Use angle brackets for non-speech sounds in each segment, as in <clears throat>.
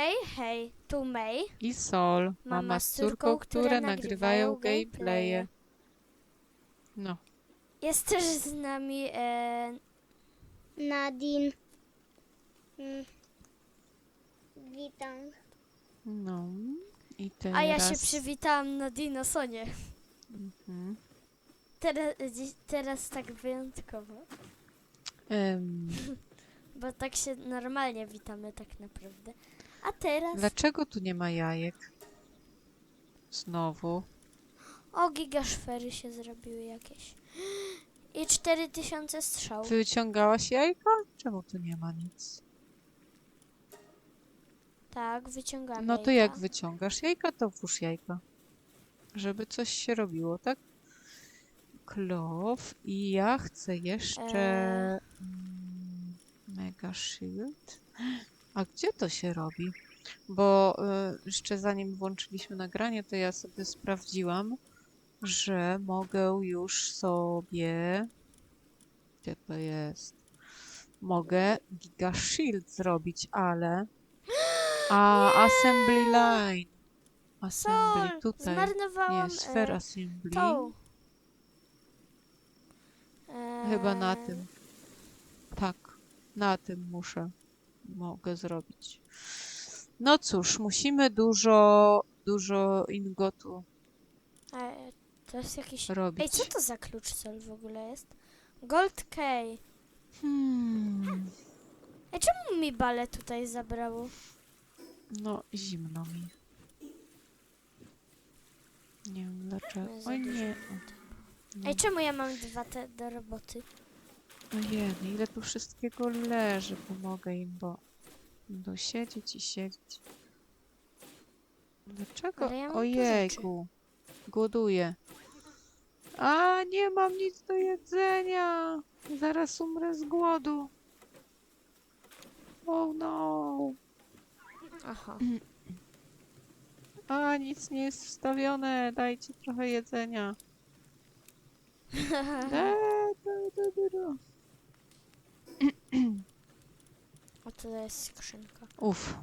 Hej, hej, tu May. I Sol, mama z córką, które nagrywają gameplaye. No, Jest też z nami e, Nadine. Mm. Witam. no. I teraz... A ja się przywitałam na Dinosonie. Mhm. Teraz, dziś- teraz tak wyjątkowo. Em, <laughs> Bo tak się normalnie witamy tak naprawdę. A teraz... dlaczego tu nie ma jajek? Znowu. O, gigaszfery się zrobiły jakieś. I 4000 strzał. Ty wyciągałaś jajka? Czemu tu nie ma nic? Tak, wyciągamy. No to jajka. jak wyciągasz jajka, to włóż jajka. Żeby coś się robiło, tak? Klow. I ja chcę jeszcze... Eee. mm, Mega Shield. A gdzie to się robi? Bo y, jeszcze zanim włączyliśmy nagranie, to ja sobie sprawdziłam, że mogę już sobie... Gdzie to jest? Mogę Giga Shield zrobić, ale... A, <gasps> Assembly Line. Assembly, Sol, tutaj. Zmarnowałam Nie, Sphere e, Assembly. tą. E, Chyba na tym. Tak, na tym muszę. Mogę zrobić. No cóż, musimy dużo, dużo ingotu E, to jest jakiś... robić. Ej, co to za klucz sol w ogóle jest? Gold Key. Hmm, Ej, czemu mi bale tutaj zabrało? no, zimno mi. Nie wiem dlaczego. Oj nie. Ej, czemu ja mam dwa te do roboty? Ojej, ile tu wszystkiego leży. Pomogę im, bo będą siedzieć i siedzieć. Dlaczego? Ale ja mam tu Ojejku. Głoduję. A, nie mam nic do jedzenia. Zaraz umrę z głodu. Oh no. Aha. A, nic nie jest wstawione. Dajcie trochę jedzenia. <laughs> Da, da, da, da, da. <clears throat> O, to jest skrzynka. Uf.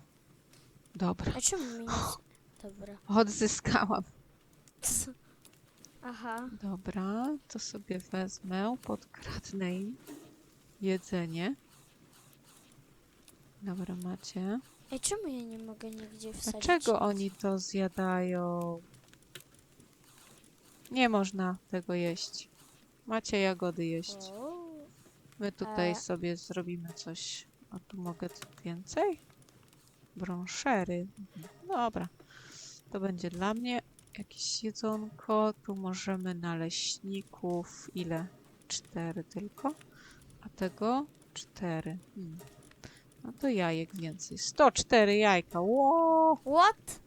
Dobra. A czemu mi <gasps> Dobra. Odzyskałam. Aha. Dobra, to sobie wezmę, podkradnę im jedzenie. Dobra, macie. Ej, czemu ja nie mogę nigdzie wsadzić? Dlaczego oni to zjadają? Nie można tego jeść. Macie jagody jeść. O, My tutaj E. sobie zrobimy coś. A tu mogę więcej? Brąszery. Mhm. Dobra. To będzie dla mnie jakieś jedzonko. Tu możemy naleśników. Ile? Cztery tylko. A tego? Cztery. Hmm. No to jajek więcej. 104 jajka. Ło! What?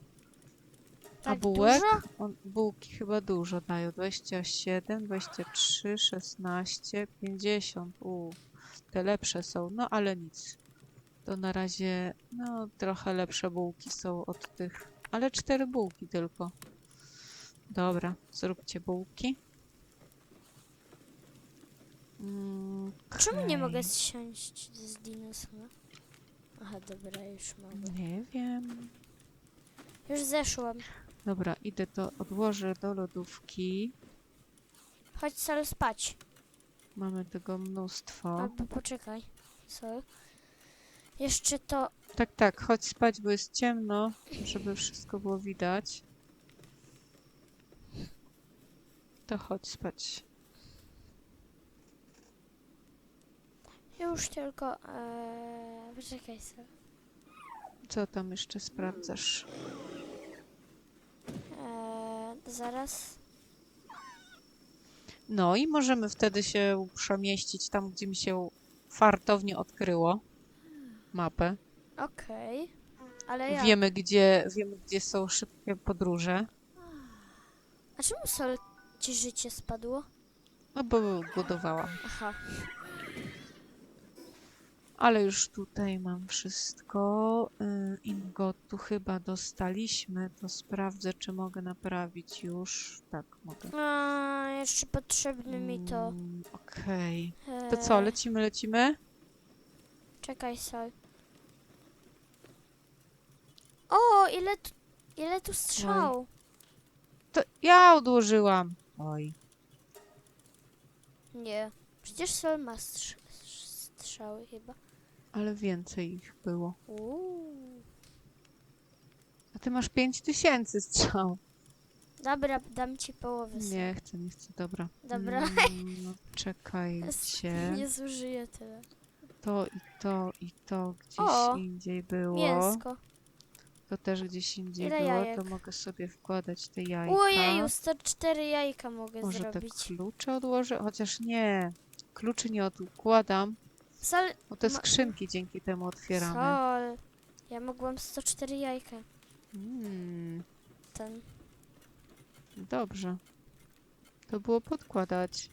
A Tak bułek? dużo? On, bułki chyba dużo dają. 27, 23, 16, 50. U, te lepsze są, no ale nic. To na razie, no trochę lepsze bułki są od tych, ale cztery bułki tylko. Dobra, zróbcie bułki. Mm, Czemu nie mogę zsiąść z dinosora? Aha, dobra, już mogę. Nie wiem. Już zeszłam. Dobra, idę to odłożę do lodówki. Chodź sal spać. Mamy tego mnóstwo. Albo poczekaj. Co? Jeszcze to... Tak, tak, chodź spać, bo jest ciemno, żeby wszystko było widać. To chodź spać. Już tylko... Ee, poczekaj sal. Co tam jeszcze sprawdzasz? Zaraz. No i możemy wtedy się przemieścić tam, gdzie mi się fartownie odkryło mapę. Okej. Ale ja... Wiemy, gdzie, wiemy, gdzie są szybkie podróże. A czemu sol ci życie spadło? No bo budowałam. Aha. Ale już tutaj mam wszystko. Y, Ingotu chyba dostaliśmy. To sprawdzę, czy mogę naprawić już. Tak, mogę. A, jeszcze potrzebny mi to. Mm, Okej. To co, Eee, lecimy, lecimy? Czekaj sol. ile tu, ile tu strzał? To ja odłożyłam. Oj. Nie. Przecież Sol ma strz strzały chyba. Ale więcej ich było. Uuu. A ty masz 5000 strzał. Dobra, dam ci połowę. Nie chcę, nie chcę, dobra. Dobra. Mm, no, czekajcie. <laughs> Nie zużyję tyle. To i to i to gdzieś O, indziej było. Mięsko. To też gdzieś indziej Ile było. To jajek? mogę sobie wkładać te jajka. Ojeju, 104 jajka mogę Może te zrobić. klucze odłożę? Chociaż nie. Kluczy nie odkładam, Sol, bo te skrzynki dzięki temu otwieramy. Sol. Ja mogłam 104 jajka. Mm, Ten. dobrze. To było podkładać.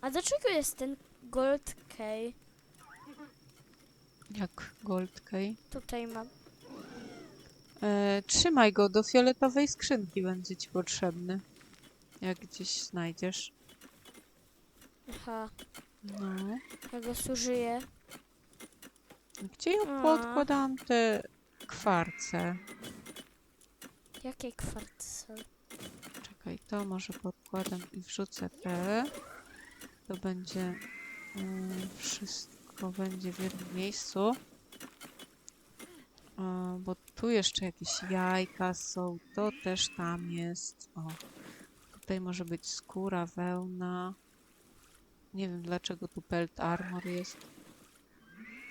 A dlaczego jest ten gold key? Jak gold key. Tutaj mam. E, trzymaj go, do fioletowej skrzynki będzie ci potrzebny. Jak gdzieś znajdziesz. Aha, No. ja go zużyję. Gdzie ja A. podkładam te kwarce? Jakie kwarce? Czekaj, to może podkładam i wrzucę te. To będzie mm, wszystko będzie w jednym miejscu. O, bo tu jeszcze jakieś jajka są, to też tam jest. O, tutaj może być skóra, wełna. Nie wiem dlaczego tu pelt armor jest.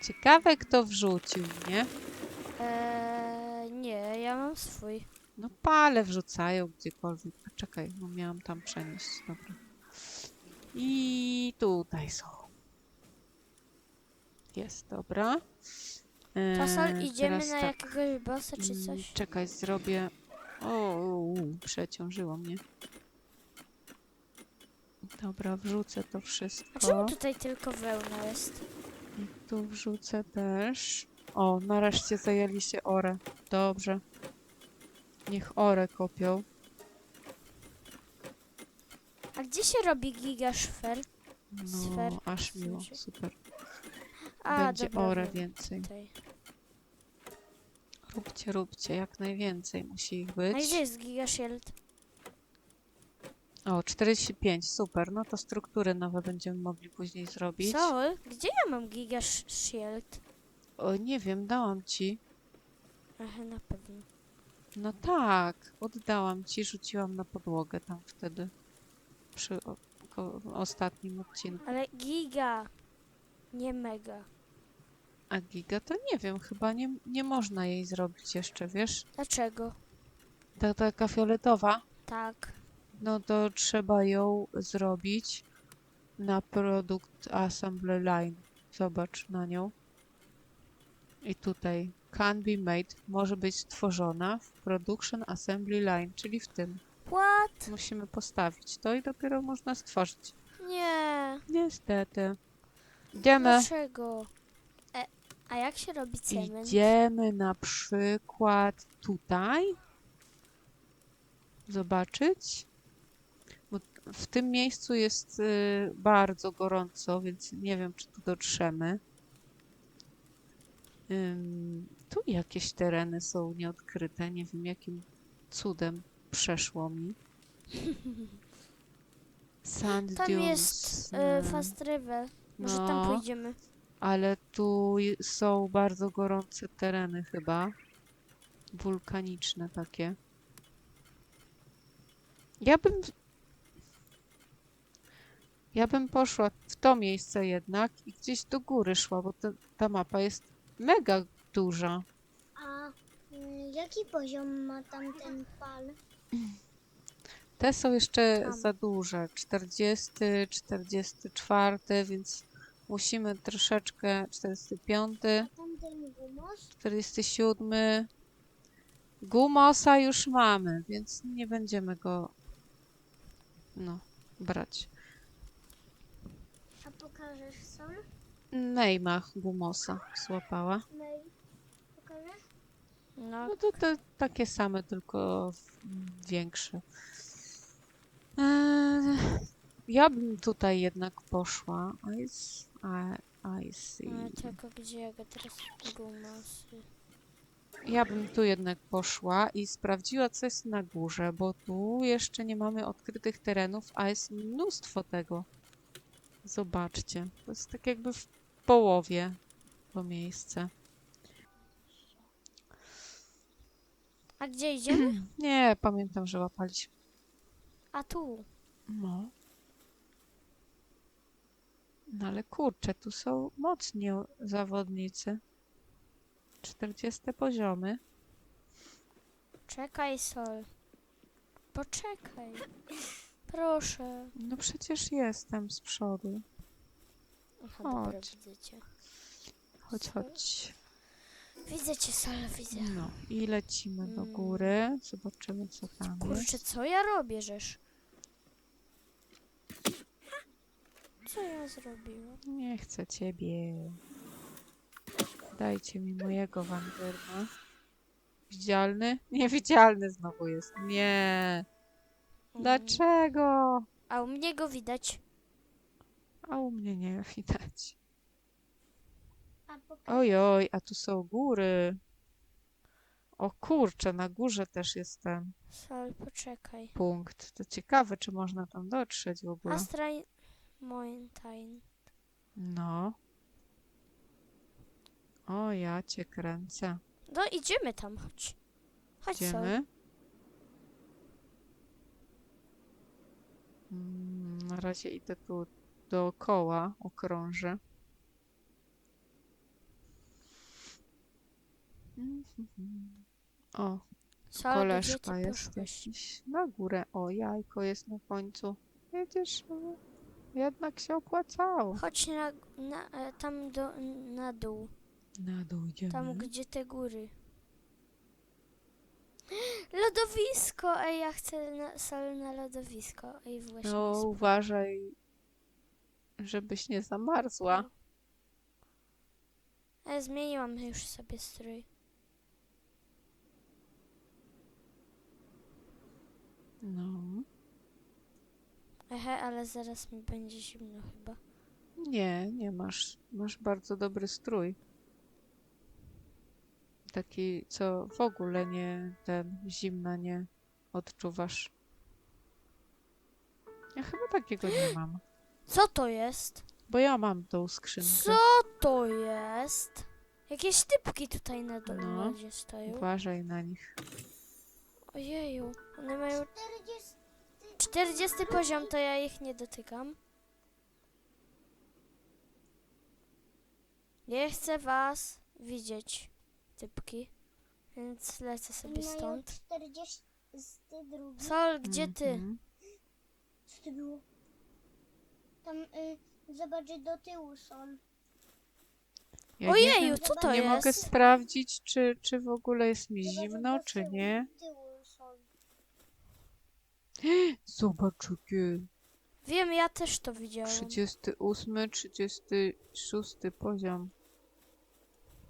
Ciekawe kto wrzucił, nie? Eee, nie, ja mam swój. No pale wrzucają gdziekolwiek. A czekaj, no miałam tam przenieść. Dobra. I tutaj są. Jest, dobra. Eee, idziemy teraz na tak. jakiegoś bossa czy Mm, coś? Czekaj, zrobię... O, u, u, przeciążyło mnie. Dobra, wrzucę to wszystko. A czemu tutaj tylko wełna jest? I tu wrzucę też. O, nareszcie zajęli się orę. Dobrze. Niech orę kopią. A gdzie się robi gigaszfer? No, Sfer- aż miło, super. A, Będzie dobra, orę wiem. więcej. Tutaj. Róbcie, róbcie, jak najwięcej musi ich A być. gdzie jest gigashield? O, 45, super. No to struktury nowe będziemy mogli później zrobić. Sol, gdzie ja mam gigashield? O, nie wiem, dałam ci. Aha, na pewno. No tak, oddałam ci, rzuciłam na podłogę tam wtedy. Przy o, ko, ostatnim odcinku. Ale giga, nie mega. A giga to nie wiem, chyba nie, nie można jej zrobić jeszcze, wiesz? Dlaczego? Ta taka fioletowa. Tak. No to trzeba ją zrobić na produkt assembly line. Zobacz na nią. I tutaj can be made może być stworzona w production assembly line, czyli w tym. What? Musimy postawić to i dopiero można stworzyć. Nie. Niestety. Idziemy. Dlaczego? E, a jak się robi cement? Idziemy na przykład tutaj. Zobaczyć. W tym miejscu jest y, bardzo gorąco, więc nie wiem, czy tu dotrzemy. Tu jakieś tereny są nieodkryte. Nie wiem, jakim cudem przeszło mi. <laughs> Sand Tam dunes. jest y, fast travel. Może tam no. pójdziemy. ale tu są bardzo gorące tereny chyba. Wulkaniczne takie. Ja bym... Ja bym poszła w to miejsce jednak i gdzieś do góry szła, bo ta, ta mapa jest mega duża. A y, jaki poziom ma tamten pal? Te są jeszcze Tam. za duże. 40, 44, więc musimy troszeczkę... 45. A tamten gumos? 47. Gumosa już mamy, więc nie będziemy go no, brać. A pokażesz sol? Neymach Gumosa złapała. Mej? No, No to te takie same, tylko w- większe. Eee, ja bym tutaj jednak poszła. I, s- I, I see. ale tylko gdzie ja go teraz gumasy. ja bym tu jednak poszła i sprawdziła, co jest na górze, bo tu jeszcze nie mamy odkrytych terenów, a jest mnóstwo tego. Zobaczcie, to jest tak jakby w połowie to miejsce. A gdzie idziemy? <clears throat> Nie, pamiętam, że łapaliśmy. A tu. No. No ale kurczę, tu są mocni zawodnicy. 40 poziomy. Czekaj, Sol. Poczekaj. Proszę. No przecież jestem z przodu. Aha, dobra, Chodź. widzę cię. Chodź, chodź. Widzę cię, Sol, widzę. No i lecimy do Mm. góry. Zobaczymy, co tam Kurczę, jest. co ja robię, żeż? Co ja zrobiłam? Nie chcę ciebie. Dajcie mi mojego Wanderma. Widzialny? Niewidzialny znowu jest. Nie. Mm. Dlaczego? A u mnie go widać. A u mnie nie <laughs> widać. Ojoj, a tu są góry. O kurczę, na górze też jest ten Sol, poczekaj. punkt. To ciekawe, czy można tam dotrzeć w ogóle. Astra Mountain. No. O, ja cię kręcę. No idziemy tam, chodź. Chodź, Sol. Idziemy. Mm, Na razie idę tu dookoła, okrążę. Mhm. O, koleżka jest jakiś na górę. O, jajko jest na końcu. Widzisz, no, jednak się opłacało. Chodź na, na, e, tam do, na dół. Na dół idziemy. Tam, gdzie te góry. <gasps> Lodowisko! Ej, ja chcę na, na lodowisko. Ej, właśnie. No, uważaj, żebyś nie zamarzła. E, zmieniłam już sobie strój. No. Ehe, ale zaraz mi będzie zimno chyba. Nie, nie masz. Masz bardzo dobry strój. Taki, co w ogóle nie, ten, zimna nie odczuwasz. Ja chyba takiego nie mam. Co to jest? Bo ja mam tą skrzynkę. Co to jest? Jakieś typki tutaj na dole No. no. stoją. Uważaj na nich. Ojeju, one mają 40. 40 poziom, to ja ich nie dotykam. Nie chcę was widzieć, typki. Więc lecę sobie Mają stąd. 42. Sol, gdzie ty? Mhm. Co to było? Tam y, zobacz do tyłu są. Ja nie Ojeju, wiem, co to nie mogę jest? sprawdzić, czy, czy w ogóle jest mi Zobacz, zimno, do czy tyłu, nie. do tyłu są. <gasps> Zobacz, jakie Wiem, ja też to widziałam. 38, 36 poziom.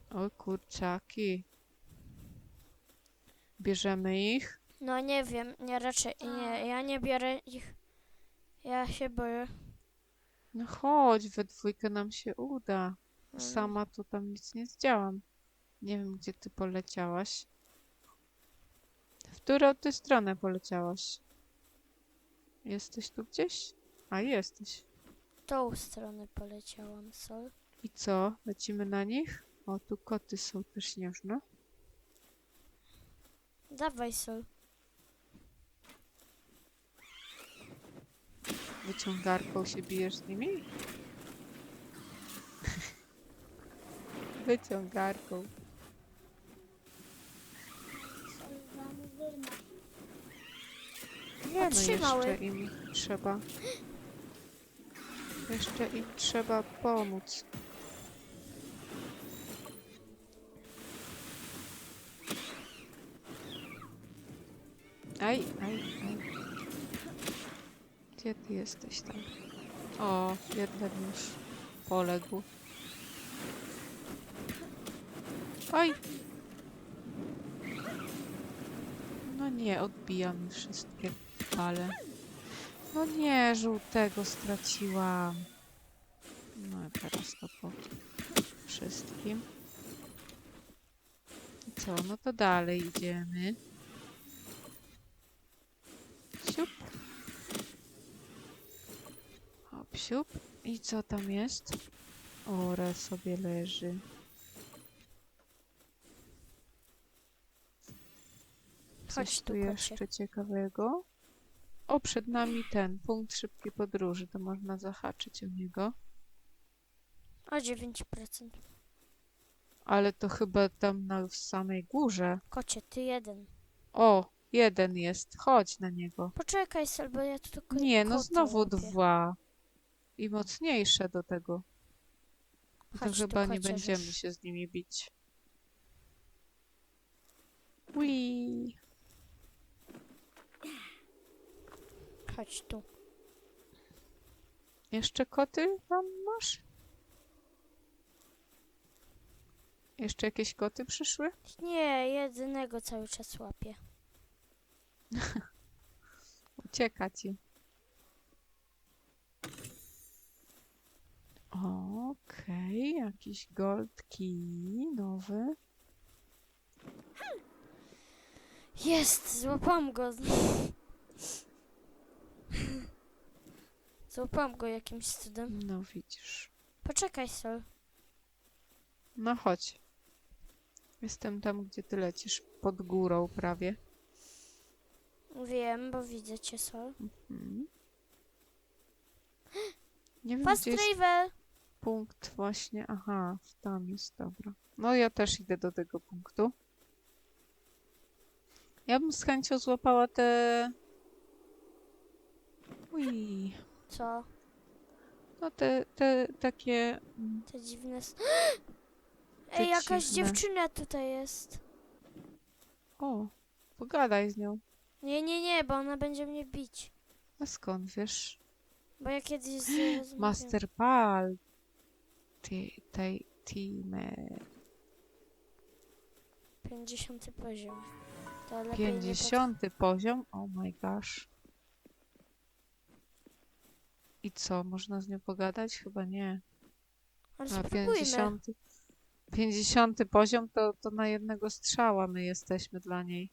O kurczaki. Bierzemy ich? No nie wiem, nie raczej, nie, ja nie biorę ich. Ja się boję. No chodź, we dwójkę nam się uda. Mm. Sama to tam nic nie zdziałam. Nie wiem, gdzie ty poleciałaś. W którą ty stronę poleciałaś? Jesteś tu gdzieś? A, jesteś. Tą stronę poleciałam, Sol. I co? Lecimy na nich? O, tu koty są też śnieżne. Dawaj, Sol. Wyciągarką się bijesz z nimi? <laughs> Wyciągarką. Nie no, Otrzymały. jeszcze im trzeba... Jeszcze im trzeba pomóc. Aj, aj, aj. Gdzie ty jesteś tam? O, jeden już poległ. Oj! No nie, odbija mi wszystkie fale. No nie, żółtego straciłam. No teraz to po wszystkim. co? No to dalej idziemy. I co tam jest? Ora sobie leży. Coś Chodź tu tu, kocie. jeszcze ciekawego? O, przed nami ten punkt szybkiej podróży. To można zahaczyć o niego. O 9%. Ale to chyba tam na w samej górze. Kocie, ty jeden. O, jeden jest. Chodź na niego. Poczekaj sobie, bo ja tu tylko Nie, no znowu dwa. I mocniejsze do tego. To Chodź tu, chyba nie będziemy się z nimi bić. Ui. Chodź tu. Jeszcze koty tam masz? Jeszcze jakieś koty przyszły? Nie, jedynego cały czas łapię. <laughs> Ucieka ci. Okej, jakiś gold key nowy. Jest! Złapałam go. Złapałam go jakimś cudem. No widzisz. Poczekaj, Sol. No chodź. Jestem tam, gdzie ty lecisz. Pod górą prawie. Wiem, bo widzę cię, Sol. Mhm. Nie wiem, Fast gdzie jest travel! Punkt właśnie. Aha, tam jest, dobra. No ja też idę do tego punktu. Ja bym z chęcią złapała te... Ui. Co? No te, te takie... mm, Te dziwne... s- <gasps> Ej, jakaś dziwne. dziewczyna tutaj jest. O, pogadaj z nią. Nie, nie, nie, bo ona będzie mnie bić. A skąd wiesz? Bo ja kiedyś z... rozmawiałam. <gasps> Master Pal. Ty, tej, teamy. 50 poziom. To lepiej nie 50 poziom? Oh my gosh. I co, można z nią pogadać? Chyba nie. pod... Ale A spróbujmy. 50, 50 poziom to, to na jednego strzała my jesteśmy dla niej.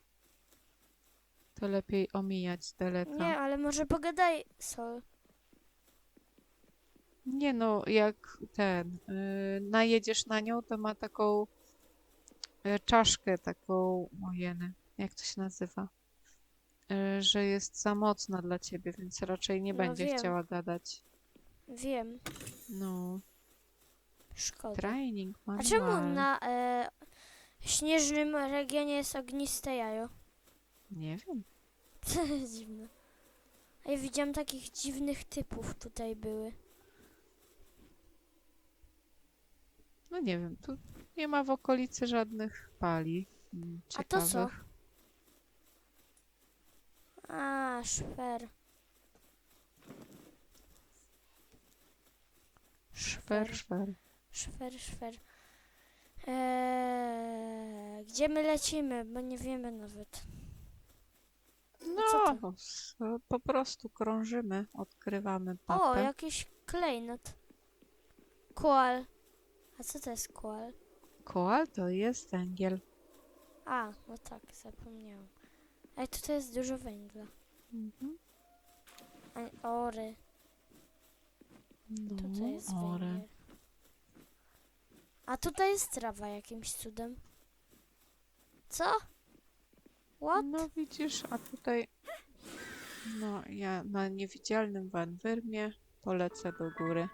To lepiej omijać z daleka. Nie, ale może pogadaj, Sol. Nie no, jak ten, yy, najedziesz na nią, to ma taką yy, czaszkę, taką, ojeny, jak to się nazywa? Yy, że jest za mocna dla ciebie, więc raczej nie No będzie wiem. chciała gadać. Wiem. No, Szkoda. training A manual. czemu na e, śnieżnym regionie jest ogniste jajo? Nie wiem. To <laughs> jest dziwne. A ja widziałam takich dziwnych typów tutaj były. No nie wiem, tu nie ma w okolicy żadnych pali. mm, A to co? A, szper. Szwer, szwer. Szwer, szwer. Eee, gdzie my lecimy? Bo nie wiemy nawet. co No, s- po prostu krążymy, odkrywamy O, mapę. jakiś klejnot. Koal. A co to jest koal? Koal to jest węgiel. A, no tak, zapomniałam. Ej, tutaj jest dużo węgla. Mhm. A, ory. No, Tutaj jest ore. węgiel. A tutaj jest trawa jakimś cudem. Co? What? No widzisz, a tutaj no ja na niewidzialnym Van Wyrmie polecę do góry.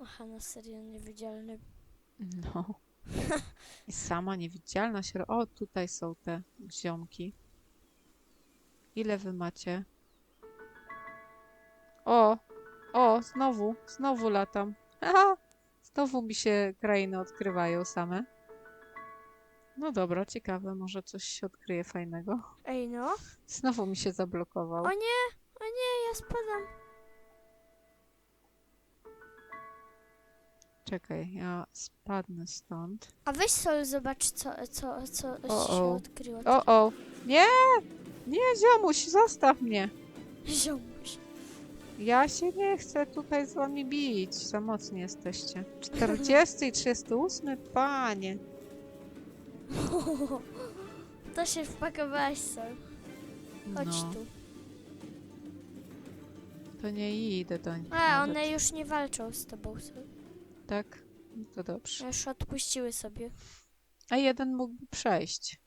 Aha, na serio niewidzialny. No. <laughs> I sama niewidzialna się... O, tutaj są te ziomki. Ile wy macie? O! O, znowu, znowu latam. Aha! Znowu mi się krainy odkrywają same. No dobra, ciekawe, może coś się odkryje fajnego. Ej, no. Znowu mi się zablokował. O nie, o nie, ja spadam. Czekaj, ja spadnę stąd. A weź sol, zobacz, co, co, co O, się o. odkryło. O, o! Nie! Nie, ziomuś, zostaw mnie! Ziomuś. Ja się nie chcę tutaj z wami bić. Za mocni jesteście. 40 i 38? Panie. <laughs> To się wpakowałaś, Sol. Chodź No, tu. to nie idę do nich. A, nawet. one już nie walczą z tobą, Sol. Tak? No to dobrze. Już odpuściły sobie. A jeden mógłby przejść.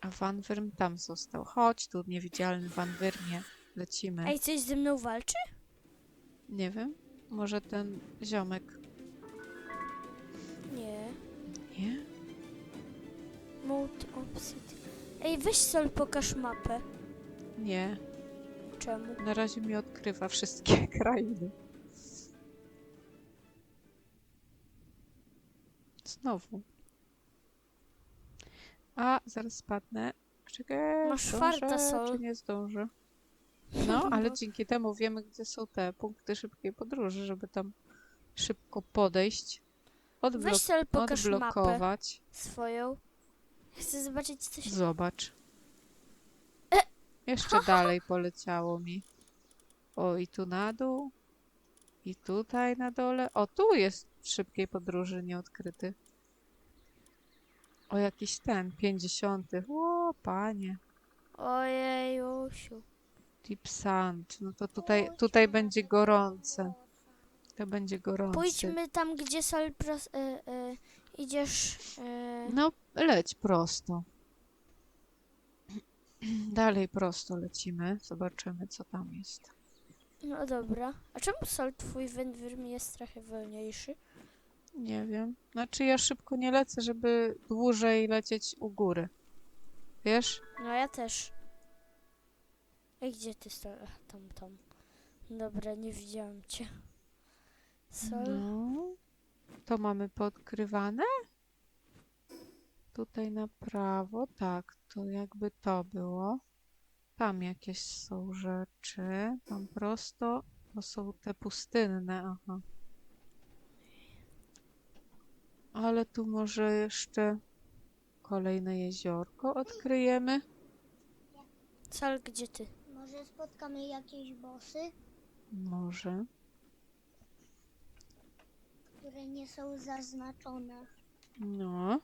A Van Wyrm tam został. Chodź tu, niewidzialny Van Wyrmie. Lecimy. Ej, coś ze mną walczy? Nie wiem. Może ten ziomek. Nie. Nie? Mode Obsidian. Ej, weź Sol, pokaż mapę. Nie. Czemu? Na razie mi odkrywa wszystkie <laughs> krainy. Znowu. A, zaraz spadnę. Czekaj, Masz zdążę, farta, Sol. czy nie zdążę? No, <laughs> ale dzięki temu wiemy, gdzie są te punkty szybkiej podróży, żeby tam szybko podejść, Weź odblok Sol, pokaż mapę odblokować. swoją. Chcę zobaczyć coś. Zobacz. E! Jeszcze <laughs> dalej poleciało mi. O, i tu na dół. I tutaj na dole. O, tu jest w szybkiej podróży nieodkryty. O, jakiś ten, 50. O, panie. Ojej, Usiu. Deep Sand. No to tutaj, tutaj będzie gorące. To będzie gorące. Pójdźmy tam, gdzie Sol pros- y, y, idziesz. Y, No, leć prosto. Dalej prosto lecimy. Zobaczymy, co tam jest. no dobra. A czemu Sol, twój wędrym jest trochę wolniejszy? Nie wiem. Znaczy ja szybko nie lecę, żeby dłużej lecieć u góry. Wiesz? No ja też. Ej, gdzie ty Sol? Ach, tam, tam. Dobra, nie widziałam cię. Sol. No. To mamy podkrywane? Tutaj na prawo. Tak, to jakby to było. Tam jakieś są rzeczy. Tam prosto. To są te pustynne. Aha. Ale tu może jeszcze kolejne jeziorko odkryjemy. Sol, gdzie ty? Może spotkamy jakieś bossy, Może. które nie są zaznaczone. No.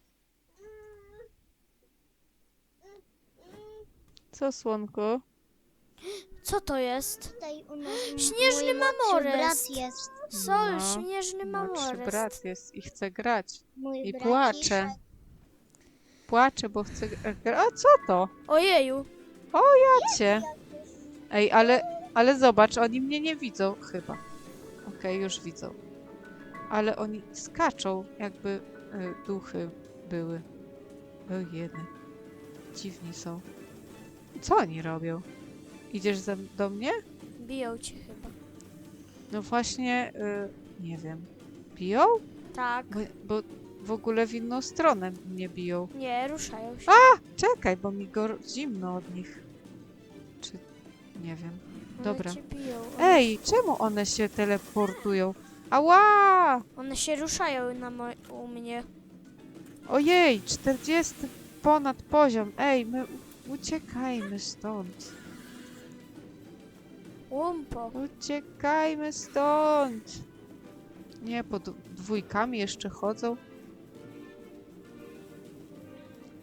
Co, słonko? Co to jest? Tutaj u nas Śnieżny mój młodszy mamores. brat jest. Sol, No, śnieżny Młodszy mamorest. brat jest i chce grać. Mój I braciszek. płacze. Płacze, bo chce grać. A co to? Ojeju. Cię. Ej, ale, ale zobacz, oni mnie nie widzą chyba. Okej, już widzą. Ale oni skaczą, jakby y, duchy były. O jedy. Dziwni są. Co oni robią? Idziesz ze, do mnie? Biją cię chyba. No właśnie, y, nie wiem. Biją? Tak. Bo, bo w ogóle w inną stronę mnie biją. Nie, ruszają się. Czekaj, bo mi go zimno od nich. Czy nie wiem. One dobra. cię biją. One, Ej, czemu one się teleportują? Ała! one się ruszają na mo- u mnie. Ojej, 40 ponad poziom. Ej, my uciekajmy stąd. Łumpo. Uciekajmy stąd. Nie, pod dwójkami jeszcze chodzą.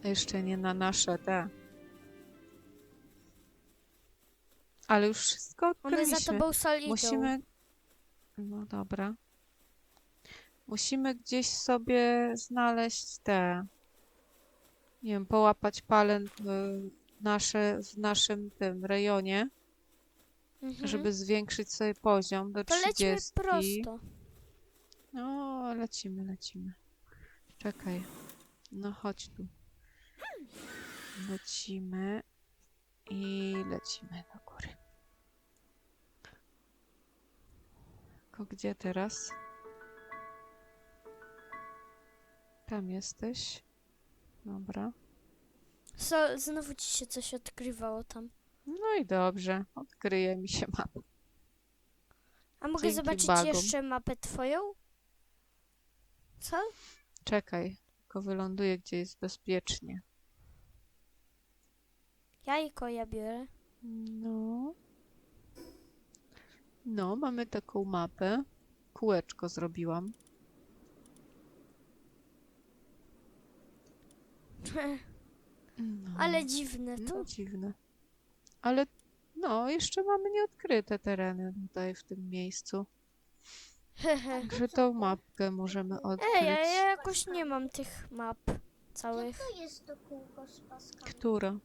Jeszcze nie na nasze te. Ale już wszystko One za odkryliśmy. tobą idą. Musimy. No dobra. Musimy gdzieś sobie znaleźć te. Nie wiem, połapać palen w, nasze, w naszym tym rejonie, Mhm. żeby zwiększyć sobie poziom do To lecimy 30. prosto. No, lecimy, lecimy. Czekaj. No chodź tu. Lecimy i lecimy do góry. Tylko gdzie teraz? Tam jesteś. Dobra. Sol, znowu ci się coś odkrywało tam. No i dobrze. Odkryje mi się mapa. A mogę Dzięki zobaczyć bagom. jeszcze mapę twoją? Co? Czekaj. Tylko wyląduję, gdzie jest bezpiecznie. Jajko ja biorę. No. No, mamy taką mapę. Kółeczko zrobiłam. No. Ale dziwne to. No dziwne. Ale no, jeszcze mamy nieodkryte tereny tutaj w tym miejscu. Hehe. Także tą mapkę możemy odkryć. Ej, a ja jakoś nie mam tych map całych. To jest to kółko z paskami. Która? Tam.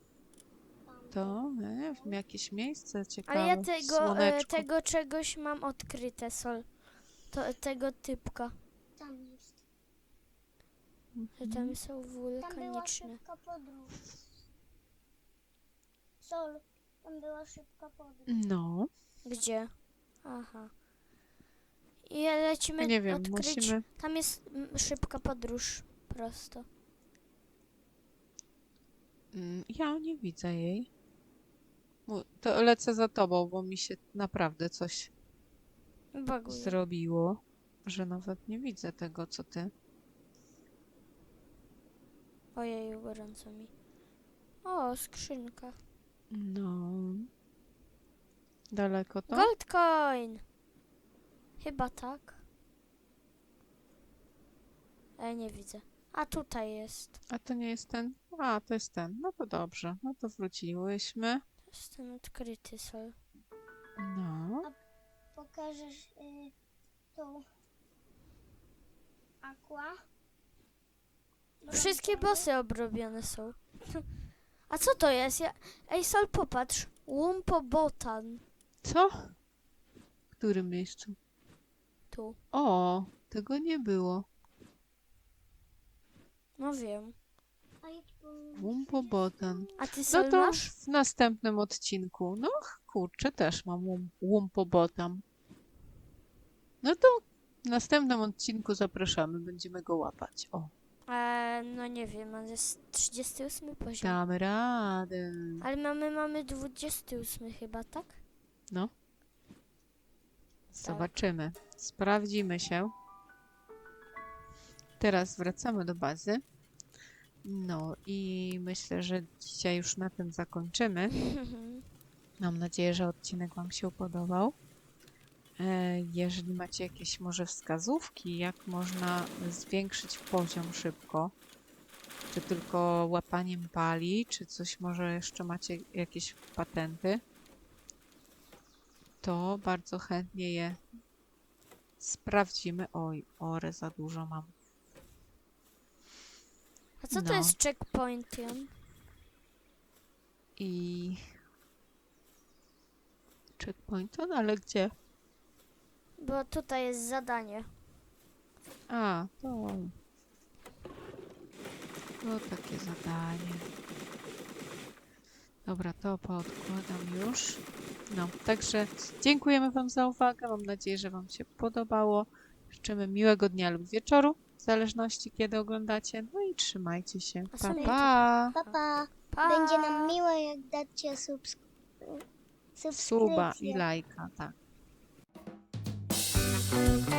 To? Nie wiem, jakieś miejsce ciekawe. Ale ja w tego, e, słoneczku. tego czegoś mam odkryte, Sol. To, tego typka. Że Mhm. tam są Tam była wulkaniczne. szybka podróż. Sol, tam była szybka podróż. No, Gdzie? Aha. I lecimy nie wiem, odkryć. musimy... Tam jest mm, szybka podróż. Prosto. Mm, Ja nie widzę jej. Mu- To lecę za tobą, bo mi się naprawdę coś Baguje. zrobiło, że nawet nie widzę tego, co ty. Ojej, gorąco mi. O, skrzynka. No. Daleko to? Gold coin! Chyba tak. E, nie widzę. A tutaj jest. A to nie jest ten? A, to jest ten. No to dobrze. No to wróciłyśmy. To jest ten odkryty sol. No. Pokażesz y, tą aqua. Wszystkie bossy obrobione są. <laughs> A co to jest? Ja... Ej, Sol, popatrz. Łumpobotan. Co? W którym miejscu? Tu. O, tego nie było. No wiem. Łumpobotan. A ty No Sol to masz? w następnym odcinku. No kurczę, też mam łum, łumpobotam. No to w następnym odcinku zapraszamy, będziemy go łapać. O, E, no nie wiem, on jest 38 poziom. damy radę. Ale mamy, mamy 28 chyba, tak? No. Zobaczymy. Sprawdzimy się. Teraz wracamy do bazy. No i myślę, że dzisiaj już na tym zakończymy. <laughs> Mam nadzieję, że odcinek Wam się podobał. E, Jeżeli macie jakieś może wskazówki, jak można zwiększyć poziom szybko, czy tylko łapaniem pali, czy coś może jeszcze macie jakieś patenty, to bardzo chętnie je sprawdzimy. Oj, ore za dużo mam. A co to No. jest checkpointium? I checkpoint, no ale gdzie? Bo tutaj jest zadanie. A, to. To takie zadanie. Dobra, to poodkładam już. No, także dziękujemy Wam za uwagę. Mam nadzieję, że Wam się podobało. Życzymy miłego dnia lub wieczoru, w zależności kiedy oglądacie. No i trzymajcie się. A Pa, pa! Pa, pa. Pa! Będzie nam miło, jak dacie subsk- Suba i subskrypcję. lajka, tak. Thank you.